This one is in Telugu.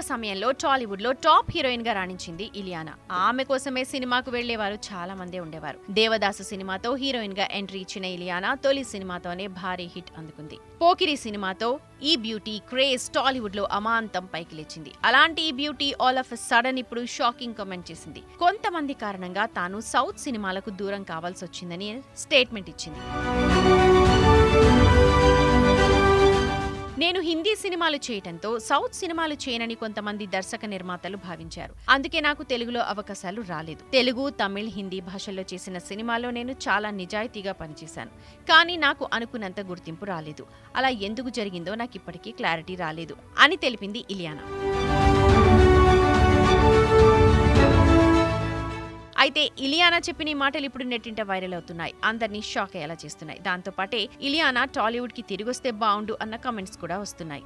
సమయంలో టాలీవుడ్లో టాప్ హీరోయిన్గా రాణించింది ఇలియానా. ఆమె కోసమే సినిమాకు వెళ్ళేవారు చాలా మందే ఉండేవారు. దేవదాసు సినిమాతో హీరోయిన్గా ఎంట్రీ ఇచ్చిన ఇలియానా తొలి సినిమాతోనే భారీ హిట్ అందుకుంది. పోకిరి సినిమాతో ఈ బ్యూటీ క్రేజ్ టాలీవుడ్లో అమాంతం పైకి లేచింది. అలాంటి ఈ బ్యూటీ ఆల్ ఆఫ్ సడన్ ఇప్పుడు షాకింగ్ కమెంట్ చేసింది. కొంతమంది కారణంగా తాను సౌత్ సినిమాలకు దూరం కావాల్సి వచ్చిందని స్టేట్మెంట్ ఇచ్చింది. నేను హిందీ సినిమాలు చేయటంతో సౌత్ సినిమాలు చేయనని కొంతమంది దర్శక నిర్మాతలు భావించారు. అందుకే నాకు తెలుగులో అవకాశాలు రాలేదు. తెలుగు తమిళ్ హిందీ భాషల్లో చేసిన సినిమాలో నేను చాలా నిజాయితీగా పనిచేశాను. కానీ నాకు అనుకున్నంత గుర్తింపు రాలేదు. అలా ఎందుకు జరిగిందో నాకు ఇప్పటికీ క్లారిటీ రాలేదు అని తెలిపింది ఇలియానా. అయితే ఇలియానా చెప్పిన ఈ మాటలు ఇప్పుడు నెట్టింట వైరల్ అవుతున్నాయి. అందరినీ షాక్ అయ్యేలా చేస్తున్నాయి. దాంతో పాటే ఇలియానా టాలీవుడ్కి తిరిగొస్తే బాగుండు అన్న కామెంట్స్ కూడా వస్తున్నాయి.